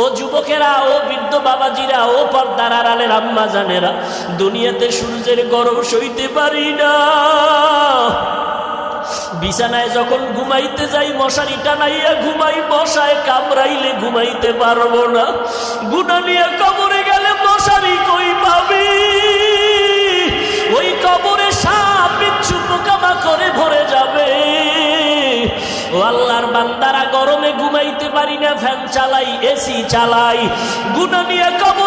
ও যুবকেরা, ও বৃদ্ধ বাবাজিরা, ও পর্দার আড়ালের আম্মা জানেরা, দুনিয়াতে সূর্যের গরম সইতে পারি না। বিছানায় যখন ঘুমাইতে যাই, মশারি টানাইয়া ঘুমাই, মশায় কামড়াইলে ঘুমাইতে পারব না। গুনা নিয়ে কবরে গেলে মশারি কই পাবি? ওই কবরে সাপ, বিচ্ছু পোকামা করে ভরে যাবে। ও আল্লাহর বান্দারা গরমে ঘুমাইতে পারি না ফ্যান চালাই এসি চালাই। গুনা নিয়ে কবরে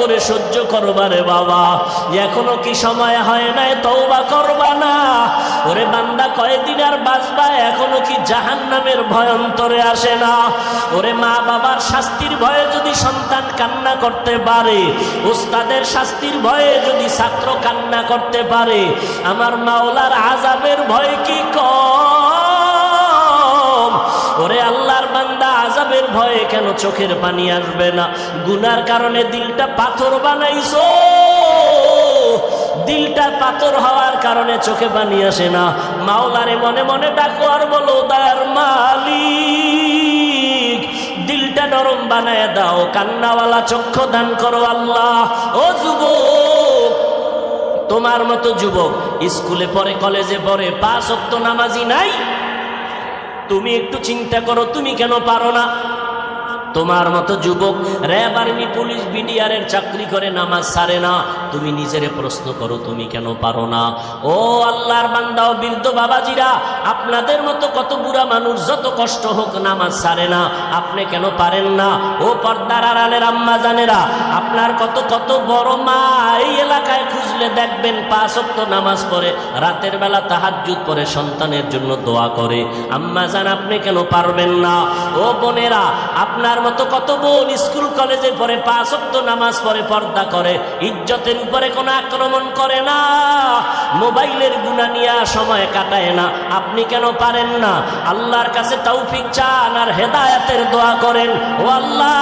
করে সহ্য করবারে বাবা। এখনও কি সময় হয় নাই? তওবা করবা না। ওরে বান্দা কয়েকদিন আর বাঁচবা? এখনও কি জাহান নামের ভয় অন্তরে আসে না? ওরে মা বাবার শাস্তির ভয়ে যদি সন্তান কান্না করতে পারে ওস্তাদের শাস্তির ভয়ে যদি ছাত্র কান্না করতে পারে, আমার মাওলার আজাবের ভয় কি কম? ওরে আল্লাহর বান্দা আজাবের ভয়ে কেন চোখের পানি আসবে না? গুনার কারণে দিলটা পাথর বানাইছো। দিলটা পাথর হওয়ার কারণে চোখে পানি আসে না। মাওলারে মনে মনে ডাকো আর বলো, দার মালিক, দিলটা নরম বানায় দাও, কান্নাওয়ালা চক্ষু দান করো আল্লাহ। ও যুবক, তোমার মতো যুবক, স্কুলে পড়ে, কলেজে পড়ে, পাঁচ অক্ত নামাজি নাই? তুমি একটু চিন্তা করো, তুমি কেন পারো না? তোমার মতো যুবক, র্যাব আর্মি, পুলিশ, বিডিআরের চাকরি করে নামাজ সারে না। তুমি নিজেরে প্রশ্ন করো, তুমি কেন পারো না? ও আল্লাহর বান্দা ও বৃদ্ধ বাবাজিরা, আপনাদের মতো কত বুড়া মানুষ যত কষ্ট হোক নামাজ সারে না, আপনি কেন পারেন না? ও পর্দার আড়ালের আম্মা জানেরা, আপনার কত কত বড় মা এই এলাকায় খুঁজলে দেখবেন পাঁচ অক্ত নামাজ পড়ে, রাতের বেলা তাহাজ্জুদ পরে সন্তানের জন্য দোয়া করে। আম্মা জান, আপনি কেন পারবেন না? ও বোনেরা, আপনার মতো কত বোন স্কুল কলেজে পড়ে, পাঁচ অক্ত নামাজ পড়ে, পর্দা করে, ইজ্জতের উপরে কোনো আক্রমণ করে না। মোবাইলের গুণা নিয়ে সময় কাটায় না। আপনি কেন পারেন না? আল্লাহর কাছে তৌফিক চান আর হেদায়াতের দোয়া করেন। ও আল্লাহ,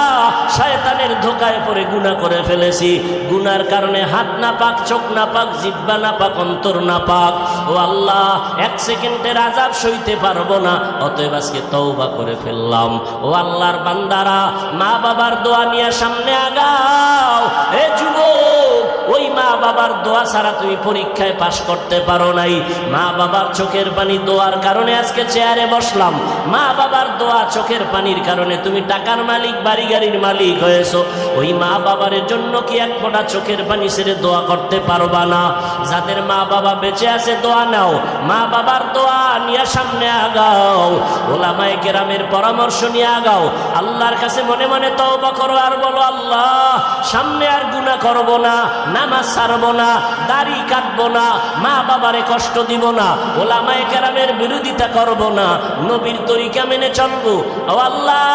শয়তানের ধোকায় পড়ে গুণা করে ফেলেছি। গুনার কারণে হাত না পাক চোখ না পাক জিব্বা না পাক অন্তর না পাক ও আল্লাহ, এক সেকেন্ডের আজাব সইতে পারব না, অতএব আজকে তৌবা করে ফেললাম। ও আল্লাহর বান্দারা মা বাবার দোয়া নিয়ে সামনে আগাও। এ যুবক ওই মা বাবার দোয়া ছাড়া তুমি পরীক্ষায় পাশ করতে পারো নাই। মা বাবার চোখের পানি দোয়ার কারণে আজকে চেয়ারে বসলাম। মা বাবার দোয়া চোখের পানির কারণে তুমি টাকার মালিক, বাড়ি গাড়ির মালিক হয়েছো। ওই মা বাবার জন্য কি এক ফোঁটা চোখের পানি ছেড়ে দোয়া করতে পারবা না? যাদের মা বাবা বেঁচে আছে, দোয়া নাও। মা বাবার দোয়া নিয়ে সামনে আগাও। ওলামায়ে কেরামের পরামর্শ নিয়ে আগাও। আল্লাহর কাছে মনে মনে তওবা করো আর বলো, আল্লাহ, সামনে আর গুনাহ করব না। নামাজ ছাড়বো না, দাড়ি কাটবো না, মা বাবারে কষ্ট দিব না, ওলামায়ে কেরামের বিরোধিতা করব না, নবীর তরিকা মেনে চলবো। ও আল্লাহ,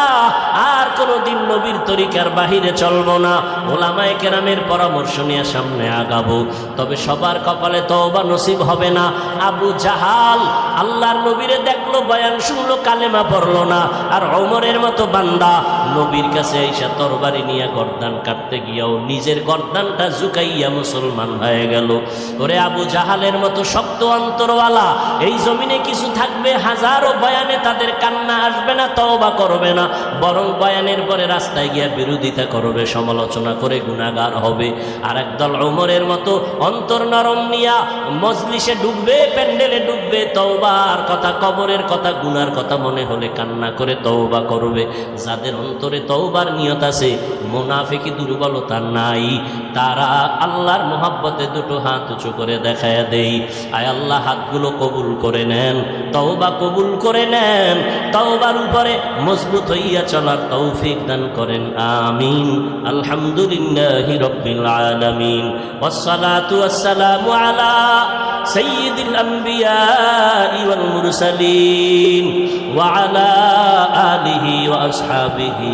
আর কোনোদিন নবীর তরিকার বাহিরে চলবো না। ওলামায়ে কেরামের পরামর্শ নিয়ে সামনে আগাবো। তবে সবার কপালে তওবা নসিব হবে না। আবু জাহাল, আল্লাহর নবীরে দেখল, বয়ান শুনলো, কালেমা পড়ল না। আর অমরের মতো বান্দা নবীর কাছে এসে তরবারি নিয়ে গর্দান কাটতে গিয়াও নিজের গর্দানটা ঝুঁকাইয়া মুসলমান হয়ে গেল। ওরে আবু জাহালের মতো শক্ত অন্তরওয়ালা, এই জমিনে কিছু থাকবে, হাজারো বয়ানে তাদের কান্না আসবে না, তওবা করবে না। বরং বয়ানের পরে রাস্তায় গিয়া বিরোধিতা করবে, সমালোচনা করে গুণাগার হবে। আর একদল ওমরের মতো অন্তর নরম নিয়া মজলিসে ডুববে, প্যান্ডেলে ডুববে, তওবার কথা, কবরের কথা, গুনার কথা মনে হলে কান্না করে তওবা করবে। যাদের অন্তরে তওবার নিয়ত আছে মোনাফিকি দুর্বলতা নাই তারা আল্লাহর মোহাব্বতে দুটো হাত উঁচু করে দেখায় দেই আয় আল্লাহ হাতগুলো কবুল করে নেন তওবা কবুল করে নেন তওবার উপরে মজবুত হইয়া চলার তৌফিক দান করেন আমিন আলহামদুলিল্লাহি রব্বিল আলামিন والصلاة والسلام على سيد الأنبياء والمرسلين وعلى آله وأصحابه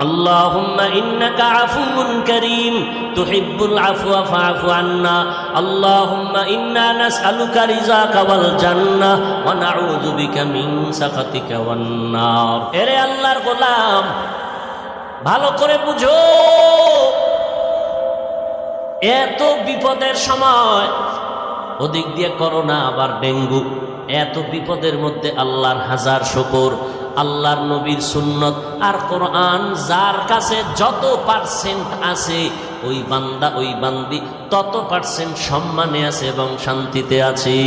اللهم إنك عفو كريم تحب العفو فاعف عنا اللهم إنا نسألك رزاك والجنة ونعوذ بك من سخطك والنار এরে আল্লাহর গোলাম ভালো করে বুঝো এত বিপদের সময় ওদিক দিয়ে করোনা আবার ডেঙ্গু এত বিপদের মধ্যে আল্লাহর হাজার শকর আল্লাহর নবীর সুন্নত। আর কোরআন যার কাছে যত পার্সেন্ট আছে, ওই বান্দা, ওই বান্দি তত পার্সেন্ট সম্মানে আছে এবং শান্তিতে আছে।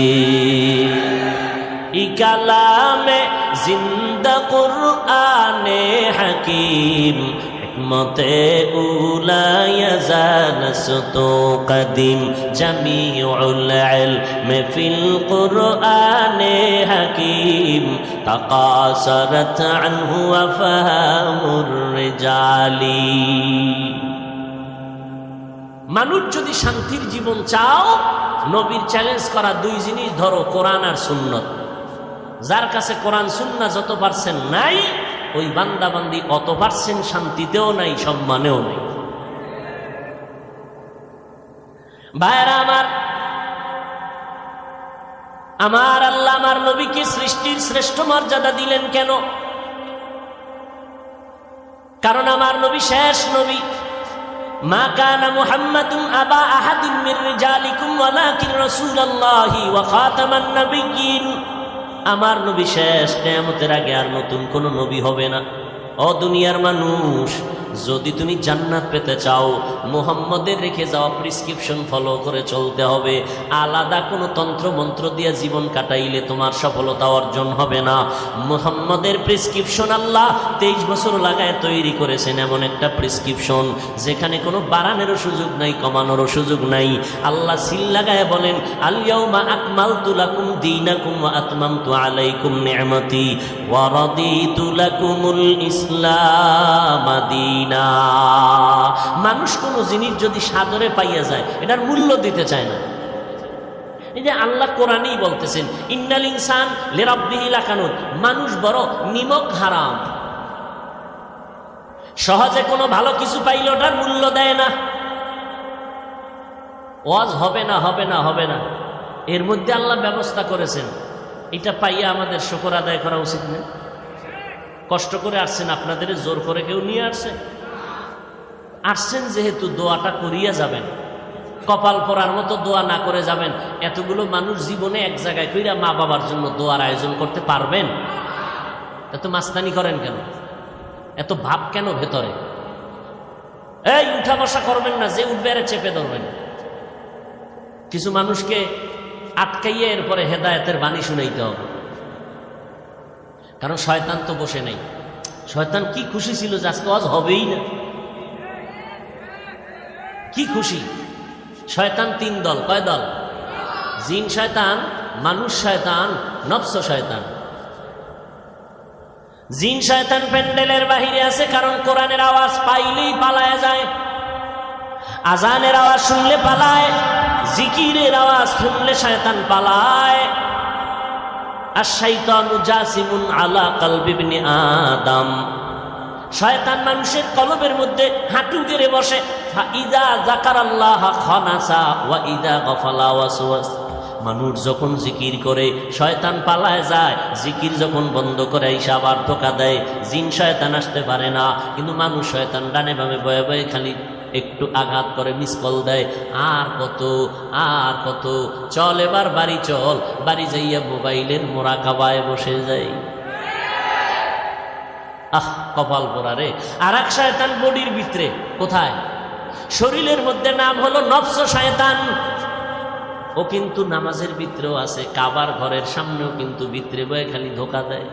ইকালামে কালামে জিন্দা কোরআনে হাকিম। উলায়া জানসত কদিম ফিল কুরআনে হাকিম তাকাসারাত আনহু আফহামুর রিজালি। মানুষ যদি শান্তির জীবন চাও, নবীর চ্যালেঞ্জ করা দুই জিনিস ধরো, কোরআন আর সুন্নত। যার কাছে কোরআন, সুন্না যত পারছেন নাই ওই বান্দা বান্দি অত পারছেন শান্তিতেও নাই, সম্মানেও নাই। ভাইরা আমার আমার আল্লাহ আমার নবীকে সৃষ্টির শ্রেষ্ঠ মর্যাদা দিলেন কেন? কারণ আমার নবী শেষ নবী। মা কানা মুহাম্মাদুন আবা আহাদিন মির রিজালিকুম, ওয়ালাকিন রাসূলুল্লাহি ওয়া খাতামান নাবিয়্যিন। আমার নবী শেষ নেয়ামতের আগে আর নতুন কোনো নবী হবে না। অদুনিয়ার দুনিয়ার মানুষ যদি তুমি জান্নাত পেতে চাও, মুহাম্মদের রেখে যাওয়া প্রিসক্রিপশন ফলো করে চলতে হবে। আলাদা কোনো তন্ত্র মন্ত্র দিয়ে জীবন কাটাইলে তোমার সফলতা অর্জন হবে না। মুহাম্মদের প্রিসক্রিপশন আল্লাহ তেইশ বছর লাগায় তৈরি করেছেন এমন একটা প্রিসক্রিপশন যেখানে কোনো বাড়ানোরও সুযোগ নাই, কমানোরও সুযোগ নাই। আল্লাহ সিল লাগায় বলেন আলিয়াউমা আকমাল তুলাকুম দিনাকুম ওয়া আতমামতু আলাইকুম নি'মাতি ওয়া রাদিতু লাকুমুল দীনা মানুষ কোনো জিনিস যদি সাদরে পাইয়া যায়, এটার মূল্য দিতে চায় না। এই যে আল্লাহ কোরআনেই বলতেছেন, ইন্নাল ইনসান লেরাব্বিহি লাকানুন মানুষ বড় নিমক হারাম। সহজে কোনো ভালো কিছু পাইলে ওটার মূল্য দেয় না। ওয়াজ হবে না হবে না হবে না। এর মধ্যে আল্লাহ ব্যবস্থা করেছেন। এটা পাইয়া আমাদের শকর আদায় করা উচিত না। কষ্ট করে আসছেন, আপনাদের জোর করে কেউ নিয়ে আসছে। আসছেন যেহেতু দোয়াটা করিয়া যাবেন। কপাল পরার মতো দোয়া না করে যাবেন। এতগুলো মানুষ জীবনে এক জায়গায় কইরা মা বাবার জন্য দোয়ার আয়োজন করতে পারবেন? এত মাস্তানি করেন কেন? এত ভাব কেন ভেতরে? এই, উঠা বসা করবেন না, যে উঠবে আরে চেপে ধরবেন। কিছু মানুষকে আটকাইয়ে এরপরে হেদায়তের বাণী শুনাইতে হবে। কারণ শয়তান তো বসে নেই। শয়তান কি খুশি ছিল যে আজকে আজ হবেই না? কি খুশি? শয়তান তিন দল। কয় দল? জিন শয়তান, মানুষ শয়তান, নফস শয়তান। জিন শয়তান প্যান্ডেলের বাহিরে আছে, কারণ কোরআনের আওয়াজ পাইলেই পালায় যায়। আজানের আওয়াজ শুনলে পালায়, জিকিরের আওয়াজ শুনলে শয়তান পালায়। আর শৈতানু জাসিমুন আলা কালবিবনি আদম। শয়তান মানুষের কলবের মধ্যে হাঁটু গেড়ে বসে ইদা জাকার আল্লাহ খানাসা ওয়া ইদা গফালা ওয়াসওয়াস মানুষ যখন জিকির করে, শয়তান পালায় যায়, জিকির যখন বন্ধ করে আবার ধোকা দেয়, জিন শয়তান আসতে পারে না, কিন্তু মানুষ শয়তান ডানে বামে, বয়ে বয়ে খালি একটু আঘাত করে, মিস কল দেয়, আর কত আর কত, চল এবার বাড়ি চল। বাড়ি যাইয়া মোবাইলের মোরা কাবায় বসে যাই আহ! কপাল পোড়া রে। আর এক শয়তান বডির ভিতরে, কোথায়? শরীরের মধ্যে নাম হলো নফস শয়তান। ও কিন্তু নামাজের ভিতরেও আছে, কাবার ঘরের সামনেও কিন্তু ভিতরে বয়ে খালি ধোকা দেয়।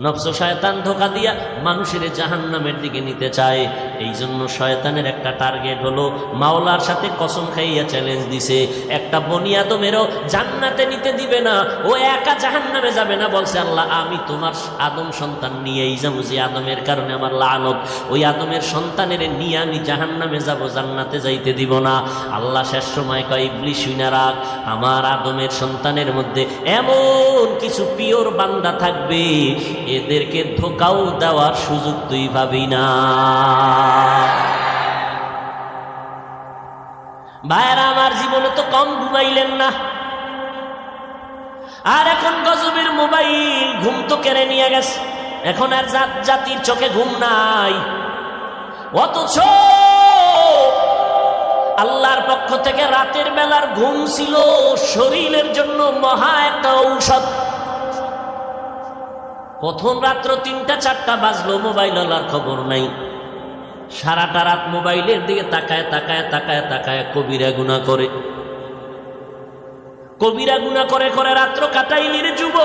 নফস শয়তান ধোকা দিয়া মানুষের জাহান নামের দিকে নিতে চায়। এই জন্য শয়তানের একটা টার্গেট হলো, মাওলার সাথে কসম খাইয়া চ্যালেঞ্জ দিছে। একটা বনিয়াদমেরও জান্নাতে নিতে দিবে না, ও একা জাহান নামে যাবে না। বলছে আল্লাহ, আমি তোমার আদম সন্তান নিয়েই যাব, যে আদমের কারণে আমার লানত। ওই আদমের সন্তানের নিয়ে আমি জাহান নামে যাব, জান্নাতে যাইতে দিব না। আল্লাহ শেষ সময় কয় ইবলিশ শুইনা রাখ, আমার আদমের সন্তানের মধ্যে এমন কিছু পিওর বান্দা থাকবে এদেরকে ধোকাও দেওয়ার সুযোগ তুই ভাবি না। ভাইয়েরা, আমার জীবনে তো কম ঘুমাইলেন না। আর এখন গজবের মোবাইল ঘুম তো কেড়ে নিয়ে গেছে। এখন আর জাত জাতির চোখে ঘুম নাই। অথচ আল্লাহর পক্ষ থেকে রাতের বেলার ঘুম ছিল শরীরের জন্য মহা একটা ঔষধ। প্রথম রাত্র তিনটা, চারটা বাজলো, মোবাইল আলার খবর নাই। সারাটা রাত মোবাইলের দিকে তাকায় তাকায় তাকায় তাকায় কবিরা গুণা করে। কবিরা গুণা করে করে রাত্র কাটাইলির যুব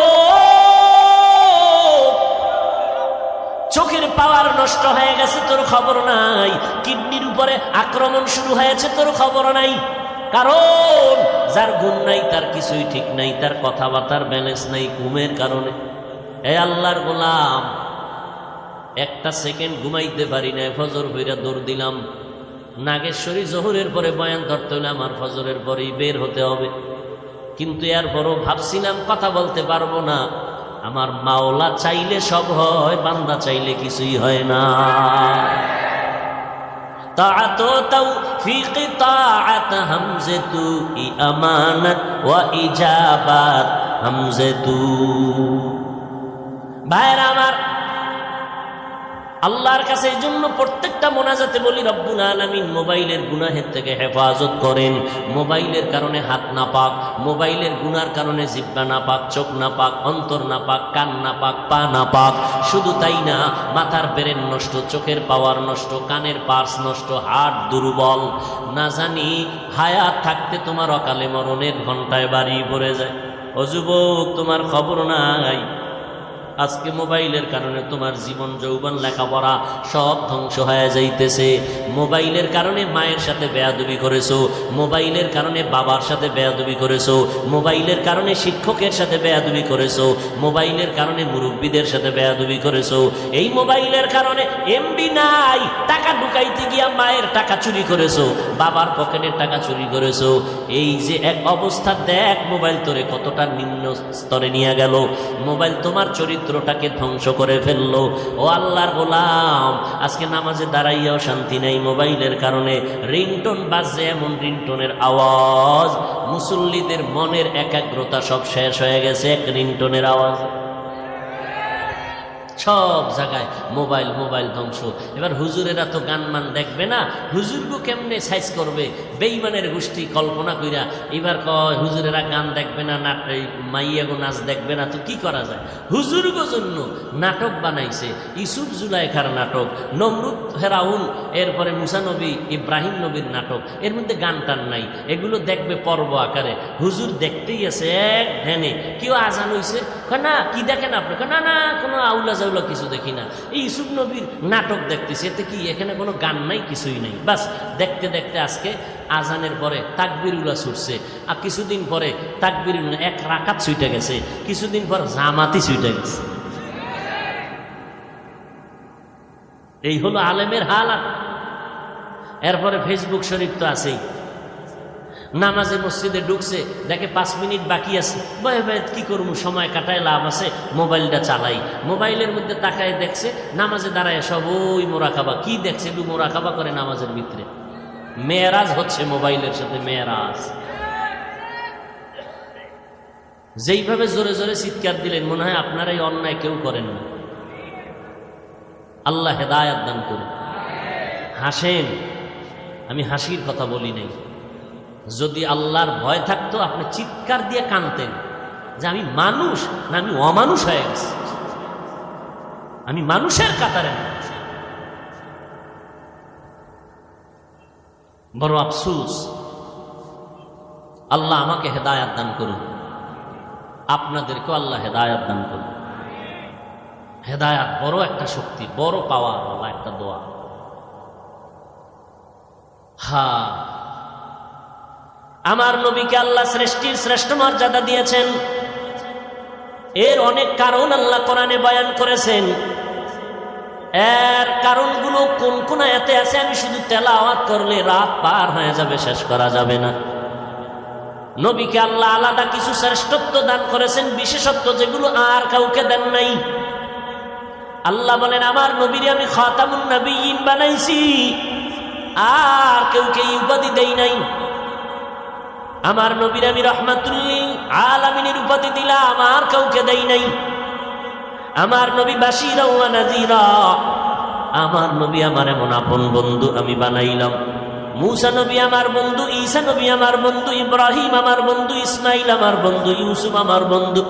চোখের পাওয়ার নষ্ট হয়ে গেছে, তোর খবর নাই। কিডনির উপরে আক্রমণ শুরু হয়েছে, তোর খবর নাই। কারণ যার ঘুম নাই, তার কিছুই ঠিক নাই, তার কথাবার্তার ব্যালেন্স নাই ঘুমের কারণে। এ আল্লাহর গোলাম একটা সেকেন্ড ঘুমাইতে পারি না ফজর হইরা দৌড় দিলাম নাগেশ্বরী জহুরের পরে বয়ান ধরতে হলে আমার ফজরের পরেই বের হতে হবে কিন্তু এরপরও ভাবছিলাম কথা বলতে পারবো না আমার মাওলা চাইলে সব হয় বান্দা চাইলে কিছুই হয় না طاعت و توفیق طاعت حمزه تو ای امانت و اجابت حمزه تو ভাইরা আমার, আল্লাহর কাছে এই জন্য প্রত্যেকটা মোনাজাতে বলি, রব্বুল আলমিন মোবাইলের গুনাহের থেকে হেফাজত করেন। মোবাইলের কারণে হাত না পাক, মোবাইলের গুনার কারণে জিব্বা না পাক, চোখ না পাক, অন্তর না পাক, কান না পাক, পা না পাক। শুধু তাই না, মাথার ব্রেন নষ্ট, চোখের পাওয়ার নষ্ট, কানের পার্স নষ্ট হাট দুর্বল। না জানি, হায়াত থাকতে তোমার অকালে মরণের ঘন্টায় বাড়ি পড়ে যায়। অযুবক তোমার খবর নাই। আজকে মোবাইলের কারণে তোমার জীবন, যৌবন, লেখাপড়া সব ধ্বংস হয়ে যাইতেছে। মোবাইলের কারণে মায়ের সাথে বেয়াদবি করেছ, মোবাইলের কারণে বাবার সাথে বেয়াদবি করেছ, মোবাইলের কারণে শিক্ষকের সাথে বেয়াদবি করেছ, মোবাইলের কারণে মুরব্বীদের সাথে বেয়াদবি করেছ। এই মোবাইলের কারণে এমবি নাই টাকা ঢুকাইতে গিয়া মায়ের টাকা চুরি করেছ, বাবার পকেটের টাকা চুরি করেছ। এই যে এক অবস্থা, দেখ মোবাইল তোরে কতটা নিম্ন স্তরে নিয়ে গেল। মোবাইল তোমার চরিত্রটাকে ধ্বংস করে ফেলল। ও আল্লাহর গোলাম, আজকে নামাজে দাঁড়াইয়াও শান্তি নেই মোবাইলের কারণে। রিংটোন বাজে এমন রিংটোনের আওয়াজ। মুসল্লিদের মনের একাগ্রতা সব শেষ হয়ে গেছে, এক রিংটোনের আওয়াজ। সব জায়গায় মোবাইল মোবাইল ধ্বংস। এবার হুজুরেরা তো গান মান দেখবে না, হুজুরগো কেমনে সাইজ করবে? বেইমানের গোষ্ঠী কল্পনা কইরা এবার কয়, হুজুরেরা গান দেখবে না নাট মাইয়াগো নাচ দেখবে না, তো কি করা যায়? হুজুরগো জন্য নাটক বানাইছে ইসুফ জুলাইখার নাটক, নমরুদ হেরাউন এরপরে মুসানবী ইব্রাহিম নবীর নাটক, এর মধ্যে গান টান নাই, এগুলো দেখবে পর্ব আকারে। হুজুর দেখতেই আছে এক ধ্যানে। কেউ আজান হইছে? না, কি দেখেন আপনি? না না, কোনো আউলা জাউলা কিছু দেখি না। এই ইসুফ নবীর নাটক দেখতেছি, এতে কি এখানে কোনো গান নাই, কিছুই নেই। বাস, দেখতে দেখতে আজকে আজানের পরে তাকবিরুলা ছুটছে আর কিছুদিন পরে তাকবির এক রাকাত ছুটে গেছে, কিছুদিন পর জামাতি ছুটে গেছে। এই হলো আলেমের হালাত। এরপরে ফেসবুক শরীফ তো আছেই। নামাজে মসজিদে ঢুকছে, দেখে পাঁচ মিনিট বাকি আছে। বয়ে বয়ে কি করব, সময় কাটায় লাভ আছে, মোবাইলটা চালাই। মোবাইলের মধ্যে তাকায় দেখছে, নামাজে দাঁড়ায় সব, ওই মোরাকাবা কি দেখছে? একটু মোরাকাবা করে নামাজের ভিতরে। মেয়েরাজ হচ্ছে মোবাইলের সাথে মেয়েরাজ। যেইভাবে জোরে জোরে চিৎকার দিলেন, মনে হয় আপনারা এই অন্যায় কেউ করেন না। আল্লাহ হেদায়াত দান করুন। হাসেন। আমি হাসির কথা বলি নাই। যদি আল্লাহর ভয় থাকতো, আপনি চিৎকার দিয়ে কানতেন যে আমি মানুষ না আমি অমানুষ হয়ে গেছি। আমি মানুষের কাতারে বড় আফসুস। আল্লাহ আমাকে হেদায়াত দান করুন। আপনাদেরকেও আল্লাহ হেদায়াত দান করুন। হেদায়াত বড় একটা শক্তি, বড় পাওয়া আল্লাহ একটা দোয়া। হা আমার নবীকে আল্লাহ শ্রেষ্ঠীর শ্রেষ্ঠ মর্যাদা দিয়েছেন। এর অনেক কারণ আল্লাহ কোরআনে বয়ান করেছেন। এর কারণগুলো কোন কোন এতে আছে, আমি শুধু তেলাওয়াত করলে রাত পার হয়ে যাবে, শেষ করা যাবে না। নবীকে আল্লাহ আলাদা কিছু শ্রেষ্ঠত্ব দান করেছেন, বিশেষত্ব যেগুলো আর কাউকে দেন নাই। আল্লাহ বলেন, আমার নবীরে আমি খাতামুন নবীন বানাইছি, আর কেউ কেউ উপাধি দেই নাই। আমার নবীর আমি রহমাতুল্লিল আলামিনের উপাধি দিলাম, আর কাউকে দেই নাই। আমার নবী বাসিরা ওয়া নাজিরা, আমার নবী আমার এমন আপন বন্ধু আমি বানাইলাম। মুসা নবী আমার বন্ধু, ঈসা নবী আমার বন্ধু, ইব্রাহিম আমার বন্ধু, ইসমাইল আমার বন্ধু, ইউসুফ আমার বন্ধু,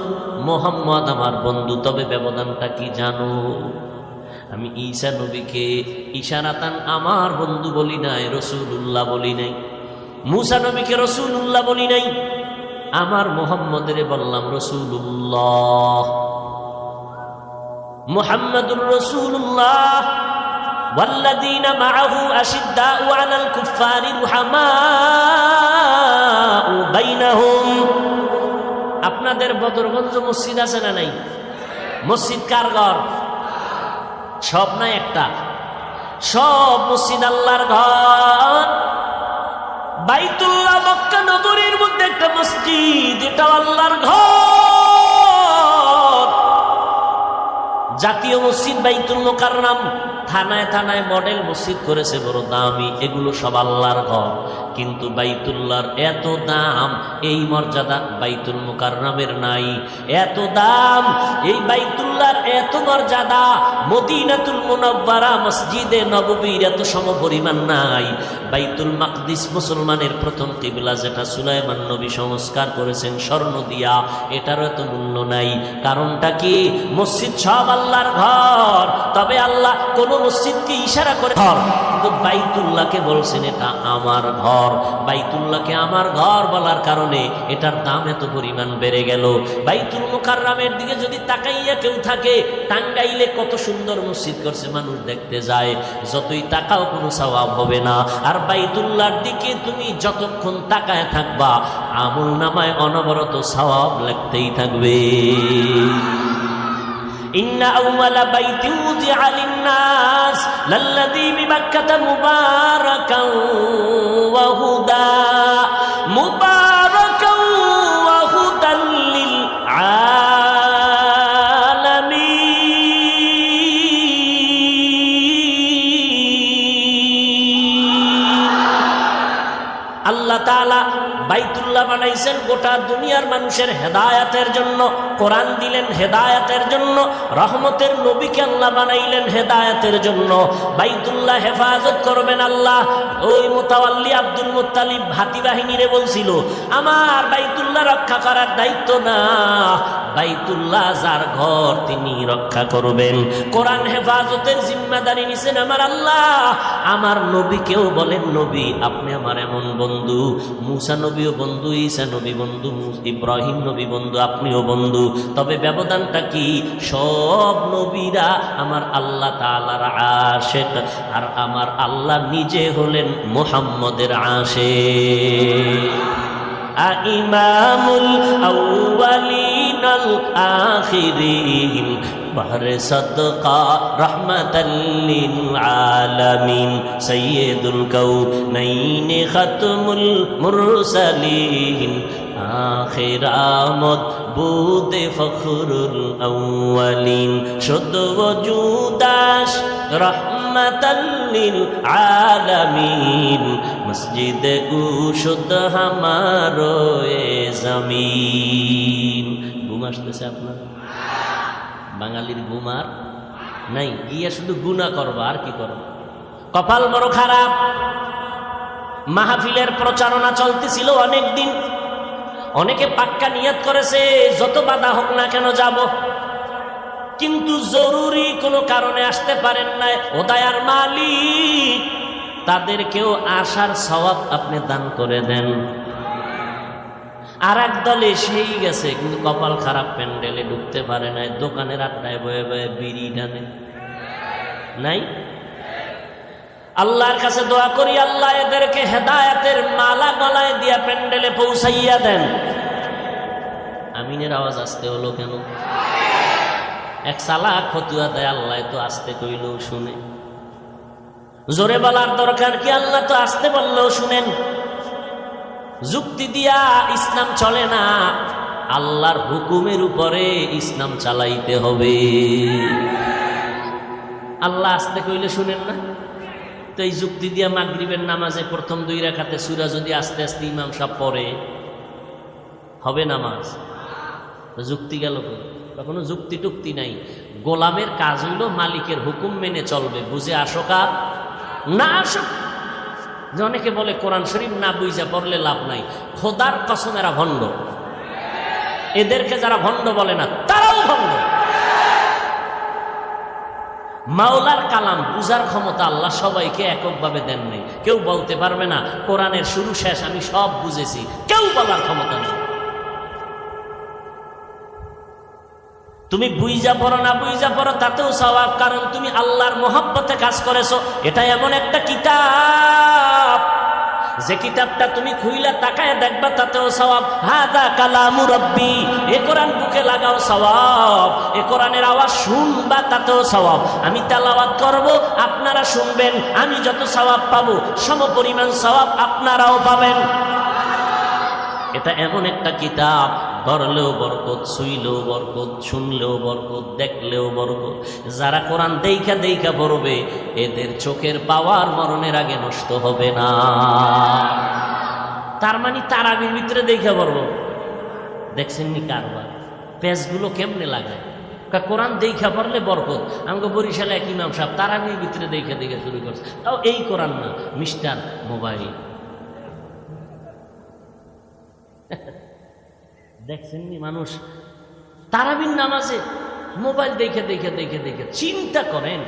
মোহাম্মদ আমার বন্ধু। তবে ব্যবধানটা কি জানো? আমি ঈসা নবীকে ইশারাতান আমার বন্ধু বলি নাই রসুল্লাহ বলি নাই। মুসা নবীকে রসুল্লাহ বলি নাই আমার মোহাম্মদের বললাম রসুল্লাহ মুহাম্মাদুর রসুল্লাহ والذين معه أشداء على الكفار رحماء بينهم আপনাদের বদরগঞ্জ মসজিদ আছে না নাই মসজিদ কার ঘর সব না একটা সব মসজিদ আল্লাহর ঘর বাইতুল্লাহ মক্কা নগরীর মধ্যে একটা মসজিদ, এটা আল্লাহর ঘর। জাতীয় মসজিদ বাইতুল মোকাররাম, থানায় থানায় মডেল মসজিদ করেছে, বড় দামি। এগুলো সব আল্লাহর ঘর। কিন্তু বাইতুল্লাহর এত দাম, এই মর্যাদা বাইতুল মুকাররামের নাই। এত দাম, এই বাইতুল্লাহর এত মর্যাদা মদিনাতুল মুনাব্বারা মসজিদে নববীর এত সমপরিমাণ নাই। বাইতুল মাকদিস মুসলমানের প্রথম কিবলা যেটা সুলাইমান নবী সংস্কার করেছেন, স্বর্ণ দিয়া, এটারও এত মূল্য নাই। কারণটা কি? মসজিদ সব আল্লাহর ঘর। তবে আল্লাহ কোন মসজিদকে ইশারা করে ঘর, কিন্তু বাইতুল্লাহকে বলছেন এটা আমার ঘর। বাইতুল্লাহকে আমার ঘর বলার কারণে এটার দাম এত পরিমাণ বেড়ে গেল। বাইতুল মুকাররামের দিকে যদি তাকাইয়া কেউ থাকে টাঙ্গাইলে কত সুন্দর মসজিদ করছে মানুষ দেখতে যায় যতই তাকাও কোনো সওয়াব হবে না আর বাইতুল্লাহর দিকে তুমি যতক্ষণ তাকায় থাকবা আমল নামায় অনবরত সওয়াব লাগতেই থাকবে إن أول بيت وضع للناس للذي بمكة مباركا وهدى مباركا বানাইছেন গোটা দুনিয়ার মানুষের হেদায়াতের জন্য। কোরআন দিলেন হেদায়াতের জন্য, রহমতের নবীকে আল্লাহ বানাইলেন হেদায়াতের জন্য। বাইতুল্লাহ হেফাজত করবেন আল্লাহ। ওই মোতাওয়াল্লি আব্দুল মুত্তালিব ভাতি বাহিনীরে বলছিল, আমার বাইতুল্লাহ রক্ষা করার দায়িত্ব না। বাইতুল্লাহ যার ঘর তিনি রক্ষা করবেন। কোরআন হেফাজতের জিম্মাদারি নিছেন আমার আল্লাহ। আমার নবীকেও বলেন, নবী, আপনি আমার এমন বন্ধু। মুসা নবীও বন্ধু, ঈসা নবী বন্ধু ইব্রাহিম নবী বন্ধু, আপনিও বন্ধু। তবে ব্যবধানটা কি? সব নবীরা আমার আল্লাহ তালার আশেক আর আমার আল্লাহ নিজে হলেন মোহাম্মদের আশে ইমামুল আউয়ালিন আল আখিরিন بحر صدقة رحمة للعالمين سيد الكونين ختم المرسلين آخر آمد بود فخر الأولين شد وجوداش رحمة للعالمين مسجد উশুদ হামারো এ জমিন ঘুম আসতেছে আপনার বাঙালির গুমার নাই। গিয়া শুধু গুণা করব, আর কি করব? কপাল বড় খারাপ। মাহফিলের প্রচারণা চলতেছিল অনেক দিন অনেকে পাক্কা নিয়াত করেছে, যত বাধা হোক না কেন যাব। কিন্তু জরুরি কোনো কারণে আসতে পারেন নাই। ওদায়ার মালিক, তাদেরকেও আসার সওয়াব আপনি দান করে দেন। আর এক দলে সেই গেছে, কিন্তু কপাল খারাপ, প্যান্ডেলে ঢুকতে পারে নাই, দোকানের আড্ডায় বয়ে বয়ে বিড়ি টানে। নাই? আল্লাহর কাছে দোয়া করি, আল্লাহ এদেরকে হেদায়াতের মালা গলায় দিয়া প্যান্ডেলে পৌঁছাইয়া দেন। আমিনের আওয়াজ আসতে হলো কেন? এক সালাক ফতুয়া দেয়, আল্লাহ তো আসতে কইলেও শুনে। জোরে বলার দরকার কি? আল্লাহ তো আসতে বললেও শুনেন। যুক্তি দিয়া ইসলাম চলে না, আল্লাহর হুকুমের উপরে ইসলাম চালাইতে হবে। আল্লাহ আসতে কইলে শুনেন না? তো এই যুক্তি দিয়া মাগরিবের নামাজে প্রথম দুই রেখাতে সুরা যদি আস্তে আস্তে ইমাম সাহেব পড়ে, হবে নামাজ? যুক্তি গেল? বা যুক্তি টুক্তি নাই। গোলামের কাজ হইল মালিকের হুকুম মেনে চলবে। বুঝে আসো কার? না আসো যে অনেকে বলে, কোরআন শরীফ না বুঝা পড়লে লাভ নাই। খোদার কসম এরা ভণ্ড। এদেরকে যারা ভণ্ড বলে না, তারাও ভণ্ড। মাওলার কালাম বুঝার ক্ষমতা আল্লাহ সবাইকে এককভাবে দেন নাই। কেউ বলতে পারবে না, কোরআনের শুরু শেষ, আমি সব বুঝেছি। কেউ বলার ক্ষমতা নেই। তুমি বুইজা পড়ো না বুইজা পড়ো, তাতেও স্বভাব কারণ তুমি আল্লাহর মোহাব্বতে কাজ করেছ। এটা এমন একটা কিতাব। যে কিতাবটা তুমি খুইলা তাকায় দেখবা, তাতেও সওয়াব। হাদা কালামু রব্বি, এ কোরআন বুকে লাগাও সওয়াব। এ কোরআনের আওয়াজ শুনবা, তাতেও সওয়াব। আমি তেলাওয়াত করব, আপনারা শুনবেন, আমি যত সওয়াব পাবো সমপরিমাণ সওয়াব আপনারাও পাবেন। এটা এমন একটা কিতাব ধরলেও বরকত, শুইলেও বরকত, শুনলেও বরকত, দেখলেও বরকত। যারা কোরআন দেইখা দেইখা পড়বে, এদের চোখের পাওয়ার মরণের আগে নষ্ট হবে না। তার মানে তারাবির ভিতরে দেখা দেখছেন নি কারবার? পেজগুলো কেমনে লাগায়? কা কোরআন দেখা পড়লে বরকত। আমাকে বরিশালে এক ইমাম সাহেব তারাবির ভিতরে দেখা দেখে শুরু করছে। তাও এই কোরআন না, মিস্টার মোবাইল। দেখছেন নি মানুষ? তারাবিন নামাজে মোবাইল দেখে দেখে দেখে দেখে চিন্তা করেন।